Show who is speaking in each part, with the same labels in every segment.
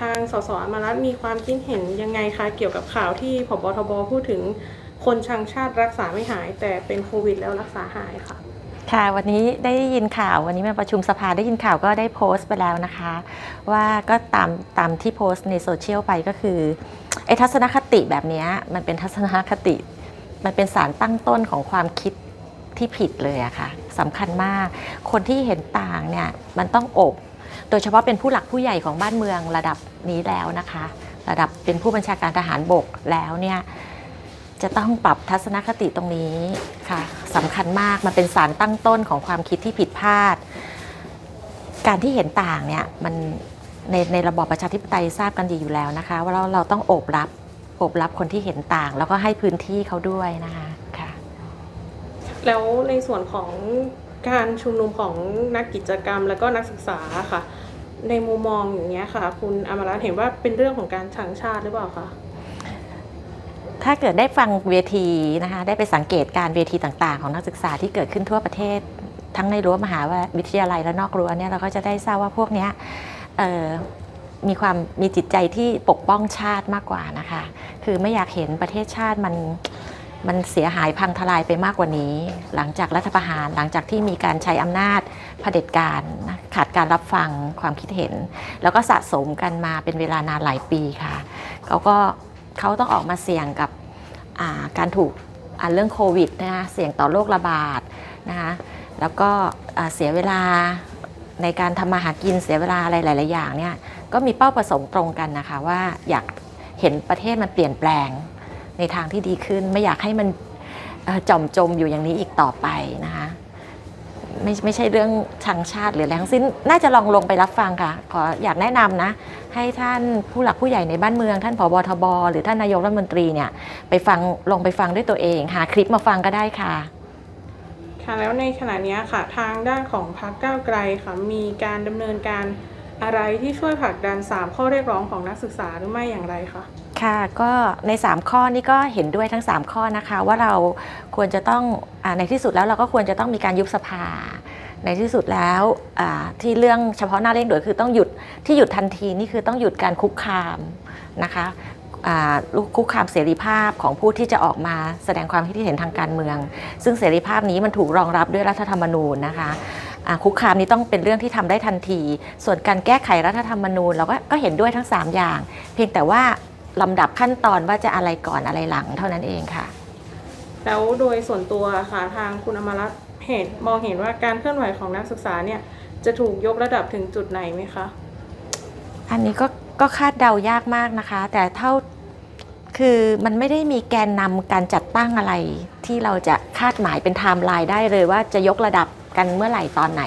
Speaker 1: ทางสสอมรัตน์มีความคิดเห็นยังไงคะเกี่ยวกับข่าวที่ผบทบพูดถึงคนชังชาติรักษาไม่หาย แต่เป็นโควิดแล้วรักษาหายค่ะ
Speaker 2: ค่ะวันนี้ได้ยินข่าววันนี้มาประชุมสภาได้ยินข่าวก็ได้โพสต์ไปแล้วนะคะ ว่าก็ตามตามที่โพสต์ในโซเชียลไปก็คือไอ้ทัศนคติแบบนี้มันเป็นทัศนคติ มันเป็นสารตั้งต้นของความคิดที่ผิดเลยอะค่ะสำคัญมาก คนที่เห็นต่างเนี่ยมันต้องอบ โดยเฉพาะเป็นผู้หลักผู้ใหญ่ของบ้านเมืองระดับนี้แล้วนะคะ ระดับเป็นผู้บัญชาการทหารบกแล้วเนี่ยจะต้องปรับทัศนคติตรงนี้ค่ะสำคัญมากมันเป็นสารตั้งต้นของความคิดที่ผิดพลาด การที่เห็นต่างเนี่ยมันในในระบอบประชาธิปไตยทราบกันดีอยู่แล้วนะคะ ว่าเราเราต้องโอบรับโอบรับคนที่เห็นต่าง แล้วก็ให้พื้นที่เขาด้วยนะคะค่ะ
Speaker 1: แล้วในส่วนของ การชุมนุมของนักกิจกรรม แล้วก็นักศึกษาค่ะ ในมุมมองอย่างเงี้ยค่ะ คุณอมรัตน์เห็นว่าเป็นเรื่องของการชังชาติหรือเปล่าคะ
Speaker 2: ถ้าเกิดได้ฟังเวทีนะคะได้ไปสังเกตการเวทีต่างๆ ของนักศึกษาที่เกิดขึ้นทั่วประเทศ ทั้งในรั้วมหาวิทยาลัยและนอกรั้วเนี่ยเราก็จะได้ทราบว่าพวกนี้มีความมีจิตใจที่ปกป้องชาติมากกว่านะคะ คือไม่อยากเห็นประเทศชาติมัน มันเสียหายพังทลายไปมากกว่านี้ หลังจากรัฐประหารหลังจากที่มีการใช้อำนาจเผด็จการขาดการรับฟังความคิดเห็น แล้วก็สะสมกันมาเป็นเวลานานหลายปีค่ะเขาก็เขาต้องออกมาเสี่ยงกับาการถูกเรื่องโควิดนะคะเสี่ยงต่อโรคระบาดนะคะแล้วก็เสียเวลาในการทำมาหากินเสียเวลาอะไรหลาย ๆ อย่างเนี่ยก็มีเป้าประสงค์ตรงกันนะคะว่าอยากเห็นประเทศมันเปลี่ยนแปลง ในทางที่ดีขึ้น ไม่อยากให้มันจอมจมอยู่อย่างนี้อีกต่อไปนะคะไม่ไม่ใช่เรื่องชังชาติหรืออะไรทั้งสิ้น น่าจะลองลงไปรับฟังค่ะ ขออยากแนะนำนะ ให้ท่านผู้หลักผู้ใหญ่ในบ้านเมือง ท่านผบทบ หรือท่านนายกรัฐมนตรีเนี่ย ไปฟังลงไปฟังด้วยตัวเอง หาคลิปมาฟังก็ได้ค่ะ
Speaker 1: ค่ะแล้วในขณะนี้ค่ะ ทางด้านของพรรคก้าวไกลค่ะมีการดำเนินการอะไรที่ช่วยผลักดัน 3 ข้อเรียกร้องของนักศึกษาหรือไม่อย่างไรคะ
Speaker 2: ค่ะก็ใน 3 ข้อนี้ก็เห็นด้วยทั้ง 3 ข้อนะคะ ว่าเราควรจะต้องอในที่สุดแล้วเราก็ควรจะต้องมีการยุบสภา ในที่สุดแล้วที่เรื่องเฉพาะหน้าเร่งด่วนคือต้องหยุดที่หยุดทันทีนี่คือต้องหยุดการคุกคามนะคะคุกคามเสรีภาพของผู้ที่จะออกมาแสดงความคิดเห็นทางการเมือง ซึ่งเสรีภาพนี้มันถูกรองรับด้วยรัฐธรรมนูญนะคะคุกคามนี้ต้องเป็นเรื่องที่ทำได้ทันที ส่วนการแก้ไขรัฐธรรมนูญเราก็ก็เห็นด้วยทั้ง 3 อย่าง เพียงแต่ว่า ลำดับขั้นตอนว่าจะอะไรก่อนอะไรหลังเท่านั้นเองค่ะ
Speaker 1: แล้วโดยส่วนตัวค่ะทางคุณอมรัตน์เห็นมองเห็นว่าการเคลื่อนไหวของนักศึกษาเนี่ยจะถูกยกระดับถึงจุดไหนไหมคะ
Speaker 2: อันนี้ก็ก็คาดเดายากมากนะคะ แต่เท่าคือมันไม่ได้มีแกนนำการจัดตั้งอะไร ที่เราจะคาดหมายเป็นไทม์ไลน์ได้เลยว่าจะยกระดับกันเมื่อไหร่ตอนไหน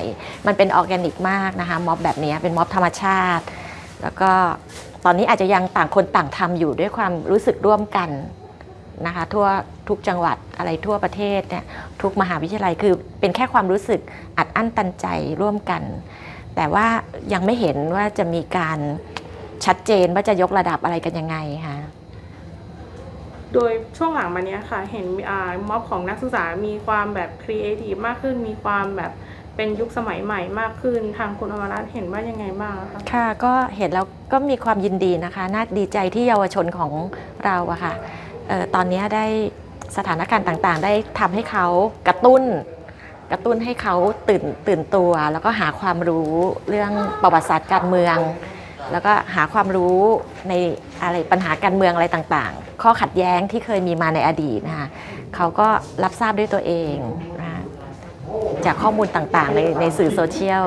Speaker 2: มันเป็นออร์แกนิกมากนะคะม็อบแบบนี้เป็นม็อบธรรมชาติ แล้วก็ ตอนนี้อาจจะยังต่างคนต่างทำอยู่ด้วยความรู้สึกร่วมกันนะคะทั่วทุกจังหวัดอะไรทั่วประเทศเนี่ยทุกมหาวิทยาลัยคือเป็นแค่ความรู้สึกอัดอั้นตันใจร่วมกัน แต่ว่ายังไม่เห็นว่าจะมีการชัดเจนว่าจะยกระดับอะไรกันยังไงค่ะ
Speaker 1: โดยช่วงหลังมาเนี้ยค่ะ เห็นม็อบของนักศึกษามีความแบบครีเอทีฟมากขึ้นมีความแบบ เป็นยุคสมัยใหม่มากขึ้น ทางคุณอมรัตน์เห็นว่ายังไงบ้างคะ
Speaker 2: ค่ะก็เห็นแล้วก็มีความยินดีนะคะ น่าดีใจที่เยาวชนของเราอะค่ะเอ่อตอนนี้ได้สถานการณ์ต่างๆ ได้ทำให้เขากระตุ้น กระตุ้นให้เขาตื่นตื่นตัว แล้วก็หาความรู้เรื่องประวัติศาสตร์การเมือง แล้วก็หาความรู้ในอะไรปัญหาการเมืองอะไรต่างๆ ข้อขัดแย้งที่เคยมีมาในอดีตนะคะเขาก็รับทราบด้วยตัวเอง จากข้อมูลต่างๆในในสื่อโซเชียล